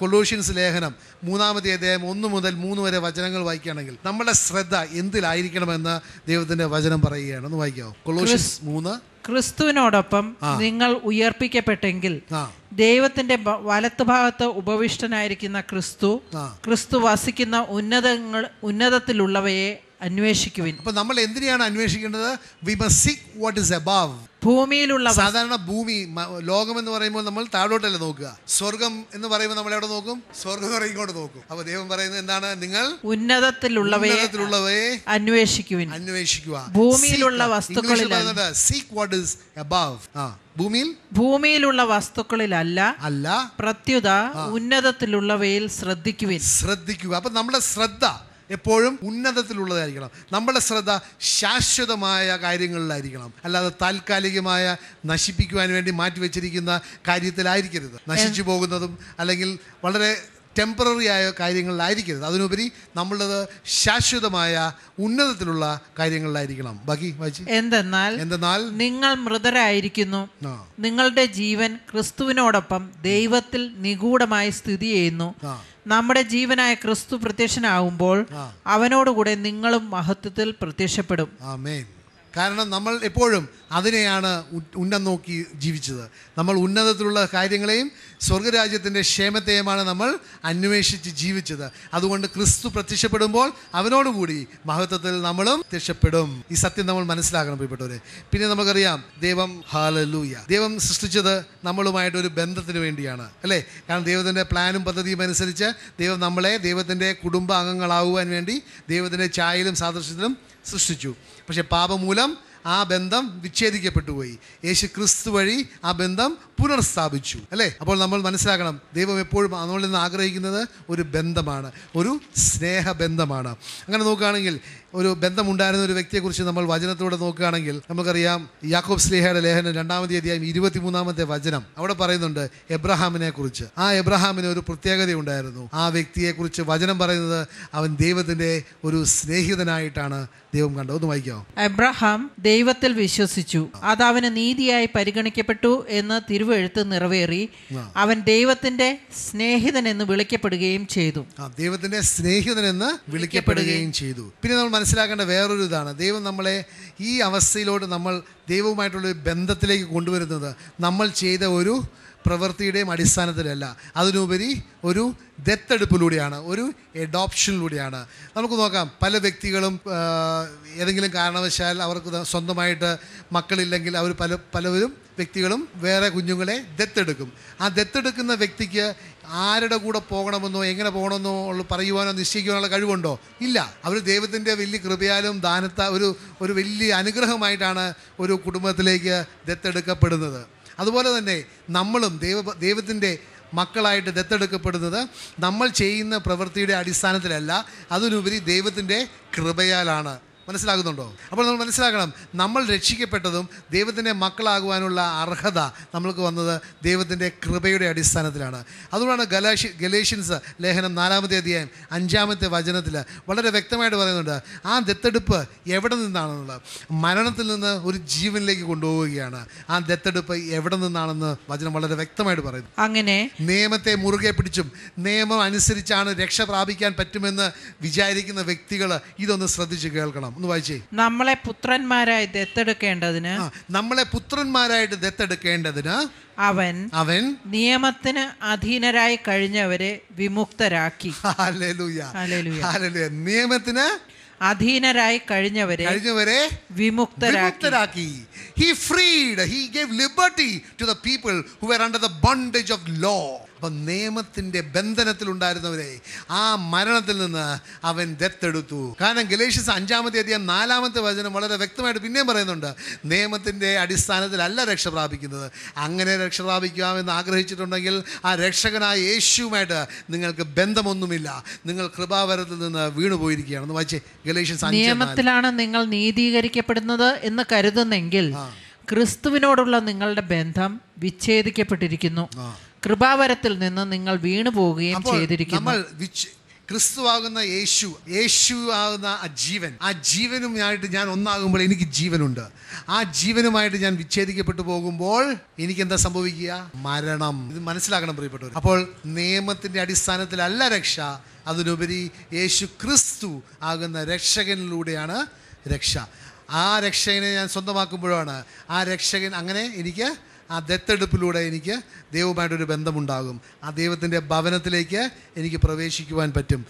Colossians ലേഖനം മൂന്നാമത്തെ അദ്ദേഹം ഒന്ന് മുതൽ മൂന്ന് വരെ വചനങ്ങൾ വായിക്കുകയാണെങ്കിൽ നമ്മുടെ ശ്രദ്ധ എന്തിലായിരിക്കണമെന്ന് ദൈവത്തിന്റെ വചനം പറയുകയാണ്. ഒന്ന് വായിക്കാവോ കൊളൂഷ്യൻസ് മൂന്ന്. ക്രിസ്തുവിനോടൊപ്പം നിങ്ങൾ ഉയർപ്പിക്കപ്പെട്ടെങ്കിൽ ദൈവത്തിന്റെ വലത്തുഭാഗത്ത് ഉപവിഷ്ടനായിരിക്കുന്ന ക്രിസ്തു. ക്രിസ്തു വസിക്കുന്ന ഉന്നതങ്ങൾ ഉന്നതത്തിലുള്ളവയെ അന്വേഷിക്കുവിൻ. അപ്പോൾ നമ്മൾ എന്തിനെയാണ് അന്വേഷിക്കേണ്ടത്? We must seek what is above ഭൂമിയിലുള്ള സാധാരണ ഭൂമി ലോകം എന്ന് പറയുമ്പോൾ നമ്മൾ താഴോട്ടല്ല നോക്കുക. സ്വർഗം എന്ന് പറയുമ്പോൾ നമ്മൾ എവിടെ നോക്കും? സ്വർഗം എന്ന് ഇങ്ങോട്ട് നോക്കും. അപ്പൊ ദൈവം പറയുന്നത് എന്താണ്? നിങ്ങൾ ഉന്നതത്തിലുള്ളവയെ ഉന്നതത്തിലുള്ളവയെ അന്വേഷിക്കുവിൻ. അന്വേഷിക്കുക. ഭൂമിയിലുള്ള വസ്തുക്കളിൽ സീക്ക് വാട്ട് ഇസ് അബവ് ആ ഭൂമിയിൽ? ഭൂമിയിലുള്ള വസ്തുക്കളിലല്ല അല്ല. പ്രത്യുത ഉന്നതത്തിലുള്ളവയിൽ ശ്രദ്ധിക്കുവിൻ. ശ്രദ്ധിക്കുക. അപ്പൊ നമ്മുടെ ശ്രദ്ധ എപ്പോഴും ഉന്നതത്തിലുള്ളതായിരിക്കണം. നമ്മുടെ ശ്രദ്ധ ശാശ്വതമായ കാര്യങ്ങളിലായിരിക്കണം. അല്ലാതെ താൽക്കാലികമായ നശിപ്പിക്കുവാൻ വേണ്ടി മാറ്റിവെച്ചിരിക്കുന്ന കാര്യത്തിലായിരിക്കരുത്. നശിച്ചു പോകുന്നതും അല്ലെങ്കിൽ വളരെ ടെമ്പററി ആയ കാര്യങ്ങളിലായിരിക്കരുത്. അതിനുപരി നമ്മളത് ശാശ്വതമായ ഉന്നതത്തിലുള്ള കാര്യങ്ങളിലായിരിക്കണം. ബാക്കി വായിച്ച്. എന്തെന്നാൽ എന്തെന്നാൽ നിങ്ങൾ മൃതരായിരിക്കുന്നു. നിങ്ങളുടെ ജീവൻ ക്രിസ്തുവിനോടൊപ്പം ദൈവത്തിൽ നിഗൂഢമായി സ്ഥിതി ചെയ്യുന്നു. നമ്മുടെ ജീവനായ ക്രിസ്തു പ്രത്യക്ഷനാകുമ്പോൾ അവനോടുകൂടെ നിങ്ങളും മഹത്വത്തിൽ പ്രത്യക്ഷപ്പെടും. ആമേൻ. കാരണം നമ്മൾ എപ്പോഴും അതിനെയാണ് ഉന്നം നോക്കി ജീവിച്ചത്. നമ്മൾ ഉന്നതത്തിലുള്ള കാര്യങ്ങളെയും സ്വർഗരാജ്യത്തിന്റെ ക്ഷേമത്തെയുമാണ് നമ്മൾ അന്വേഷിച്ച് ജീവിച്ചത്. അതുകൊണ്ട് ക്രിസ്തു പ്രത്യക്ഷപ്പെടുമ്പോൾ അവനോടുകൂടി മഹത്വത്തിൽ നമ്മളും പ്രത്യക്ഷപ്പെടും. ഈ സത്യം നമ്മൾ മനസ്സിലാക്കണം പ്രിയപ്പെട്ടവരെ. പിന്നെ നമുക്കറിയാം ദൈവം ഹാലലൂയ ദൈവം സൃഷ്ടിച്ചത് നമ്മളുമായിട്ട് ഒരു ബന്ധത്തിന് വേണ്ടിയാണ് അല്ലേ? കാരണം ദൈവത്തിന്റെ പ്ലാനും പദ്ധതിയും അനുസരിച്ച് ദൈവം നമ്മളെ ദൈവത്തിന്റെ കുടുംബ അംഗങ്ങളാകുവാൻ വേണ്ടി ദൈവത്തിന്റെ ചായയിലും സാദൃശ്യത്തിലും സൃഷ്ടിച്ചു. പക്ഷെ പാപമൂലം ആ ബന്ധം വിച്ഛേദിക്കപ്പെട്ടു പോയി യേശു ക്രിസ്തു വഴി ആ ബന്ധം പുനർസ്ഥാപിച്ചു. അല്ലേ? അപ്പോൾ നമ്മൾ മനസ്സിലാക്കണം ദൈവം എപ്പോഴും നമ്മളിൽ നിന്ന് ആഗ്രഹിക്കുന്നത് ഒരു ബന്ധമാണ് ഒരു സ്നേഹബന്ധമാണ്. അങ്ങനെ നോക്കുകയാണെങ്കിൽ ഒരു ബന്ധമുണ്ടായിരുന്ന ഒരു വ്യക്തിയെക്കുറിച്ച് നമ്മൾ വചനത്തിലൂടെ നോക്കുകയാണെങ്കിൽ നമുക്കറിയാം യാക്കോബ് സ്ലേഹയുടെ ലേഖനം രണ്ടാമത്തെ അധ്യായം ഇരുപത്തിമൂന്നാമത്തെ വചനം. അവിടെ പറയുന്നുണ്ട് എബ്രഹാമിനെ കുറിച്ച് ആ എബ്രഹാമിന് ഒരു പ്രത്യേകതയുണ്ടായിരുന്നു ആ വ്യക്തിയെക്കുറിച്ച് വചനം പറയുന്നത് അവൻ ദൈവത്തിന്റെ ഒരു സ്നേഹിതനായിട്ടാണ് ദൈവം കണ്ടത്. ഒന്ന് വായിക്കാമോ എബ്രഹാം ദൈവത്തിൽ വിശ്വസിച്ചു. അത് അവന് നീതിയായി പരിഗണിക്കപ്പെട്ടു എന്ന് തിരുവെഴുത്ത് നിറവേറി അവൻ ദൈവത്തിന്റെ സ്നേഹിതൻ എന്ന് വിളിക്കപ്പെടുകയും ചെയ്തു. ദൈവത്തിന്റെ സ്നേഹിതൻ എന്ന് വിളിക്കപ്പെടുകയും ചെയ്തു. പിന്നെ നമ്മൾ മനസ്സിലാക്കേണ്ട വേറൊരു ഇതാണ്. ദൈവം നമ്മളെ ഈ അവസ്ഥയിലോട്ട് നമ്മൾ ദൈവവുമായിട്ടുള്ള ബന്ധത്തിലേക്ക് കൊണ്ടുവരുന്നത് നമ്മൾ ചെയ്ത ഒരു പ്രവൃത്തിയുടെയും അടിസ്ഥാനത്തിലല്ല. അതിനുപരി ഒരു ദത്തെടുപ്പിലൂടെയാണ് ഒരു എഡോപ്ഷനിലൂടെയാണ് നമുക്ക് നോക്കാം പല വ്യക്തികളും ഏതെങ്കിലും കാരണവശാൽ അവർക്ക് സ്വന്തമായിട്ട് മക്കളില്ലെങ്കിൽ അവർ പല പലവരും വ്യക്തികളും വേറെ കുഞ്ഞുങ്ങളെ ദത്തെടുക്കും. ആ ദത്തെടുക്കുന്ന വ്യക്തിക്ക് ആരുടെ കൂടെ പോകണമെന്നോ എങ്ങനെ പോകണമെന്നോ ഉള്ള പറയുവാനോ നിശ്ചയിക്കുവാനുള്ള കഴിവുണ്ടോ? ഇല്ല. അവർ ദൈവത്തിന്റെ വലിയ കൃപയാലും ദാനത്ത ഒരു ഒരു വലിയ അനുഗ്രഹമായിട്ടാണ് ഒരു കുടുംബത്തിലേക്ക് ദത്തെടുക്കപ്പെടുന്നത്. അതുപോലെ തന്നെ നമ്മളും ദൈവ ദൈവത്തിന്റെ മക്കളായിട്ട് ദത്തെടുക്കപ്പെടുന്നത് നമ്മൾ ചെയ്യുന്ന പ്രവൃത്തിയുടെ അടിസ്ഥാനത്തിലല്ല അതിനുപരി ദൈവത്തിന്റെ കൃപയാലാണ്. മനസ്സിലാകുന്നുണ്ടോ? അപ്പോൾ നമ്മൾ മനസ്സിലാക്കണം നമ്മൾ രക്ഷിക്കപ്പെട്ടതും ദൈവത്തിന്റെ മക്കളാകുവാനുള്ള അർഹത നമ്മൾക്ക് വന്നത് ദൈവത്തിന്റെ കൃപയുടെ അടിസ്ഥാനത്തിലാണ്. അതുകൊണ്ടാണ് ഗലാഷി ഗലേഷ്യൻസ് ലേഖനം നാലാമത്തെ അധ്യായം അഞ്ചാമത്തെ വചനത്തിൽ വളരെ വ്യക്തമായിട്ട് പറയുന്നുണ്ട് ആ ദത്തെടുപ്പ് എവിടെ നിന്നാണെന്നുള്ളത്? മരണത്തിൽ നിന്ന് ഒരു ജീവനിലേക്ക് കൊണ്ടുപോവുകയാണ്. ആ ദത്തെടുപ്പ് എവിടെ നിന്നാണെന്ന് വചനം വളരെ വ്യക്തമായിട്ട് പറയുന്നു. അങ്ങനെ നിയമത്തെ മുറുകെ പിടിച്ചും നിയമം അനുസരിച്ചാണ് രക്ഷ പ്രാപിക്കാൻ പറ്റുമെന്ന് വിചാരിക്കുന്ന വ്യക്തികൾ ഇതൊന്ന് ശ്രദ്ധിച്ച് കേൾക്കണം. ഒന്ന് വായിച്ചേ. നമ്മളെ പുത്രന്മാരായി ദത്തെടുക്കേണ്ടതിന് നമ്മളെ പുത്രന്മാരായിട്ട് ദത്തെടുക്കേണ്ടതിന് അവൻ അവൻ നിയമത്തിന് അധീനരായി കഴിഞ്ഞവരെ വിമുക്തരാക്കി. നിയമത്തിന് അധീനരായി കഴിഞ്ഞവരെ കഴിഞ്ഞവരെ വിമുക്തരാക്കി. വിമുക്തരാക്കി. He freed he gave liberty to the people who are under the bondage of law അപ്പം നിയമത്തിന്റെ ബന്ധനത്തിൽ ഉണ്ടായിരുന്നവരെ ആ മരണത്തിൽ നിന്ന് അവൻ ദത്തെടുത്തു. കാരണം ഗലേഷ്യസ് അഞ്ചാമത്തെ അധികം നാലാമത്തെ വചനം വളരെ വ്യക്തമായിട്ട് പിന്നെയും പറയുന്നുണ്ട്. നിയമത്തിന്റെ അടിസ്ഥാനത്തിലല്ല രക്ഷ പ്രാപിക്കുന്നത്. അങ്ങനെ രക്ഷ പ്രാപിക്കാമെന്ന് ആഗ്രഹിച്ചിട്ടുണ്ടെങ്കിൽ ആ രക്ഷകനായ യേശുവുമായിട്ട് നിങ്ങൾക്ക് ബന്ധമൊന്നുമില്ല. നിങ്ങൾ കൃപാവരത്തിൽ നിന്ന് വീണു പോയിരിക്കുകയാണ് ഒന്ന് വായിച്ചേ ഗലേഷ്യസ് നിയമത്തിലാണ് നിങ്ങൾ നീതീകരിക്കപ്പെടുന്നത് എന്ന് കരുതുന്നെങ്കിൽ ക്രിസ്തുവിനോടുള്ള നിങ്ങളുടെ ബന്ധം വിച്ഛേദിക്കപ്പെട്ടിരിക്കുന്നു. കൃപാവരത്തിൽ നിന്ന് നിങ്ങൾ വീണു പോവുകയും ചെയ്തിരിക്കുന്നു. നമ്മൾ വിച്ച് ക്രിസ്തു ആകുന്ന യേശു യേശു ആകുന്ന ആ ജീവൻ ആ ജീവനുമായിട്ട് ഞാൻ ഒന്നാകുമ്പോൾ എനിക്ക് ജീവനുണ്ട്. ആ ജീവനുമായിട്ട് ഞാൻ വിച്ഛേദിക്കപ്പെട്ടു പോകുമ്പോൾ എനിക്ക് എന്താ സംഭവിക്കുക? മരണം. ഇത് മനസ്സിലാക്കണം പ്രിയപ്പെട്ടവർ അപ്പോൾ നിയമത്തിന്റെ അടിസ്ഥാനത്തിലല്ല രക്ഷ അതിനുപരി യേശു ക്രിസ്തു ആകുന്ന രക്ഷകനിലൂടെയാണ് രക്ഷ. ആ രക്ഷകനെ ഞാൻ സ്വന്തമാക്കുമ്പോഴാണ്. ആ രക്ഷകൻ അങ്ങനെ എനിക്ക് ആ ദത്തെടുപ്പിലൂടെ എനിക്ക് ദൈവമായിട്ടൊരു ബന്ധമുണ്ടാകും. ആ ദൈവത്തിന്റെ ഭവനത്തിലേക്ക് എനിക്ക് പ്രവേശിക്കുവാൻ പറ്റും.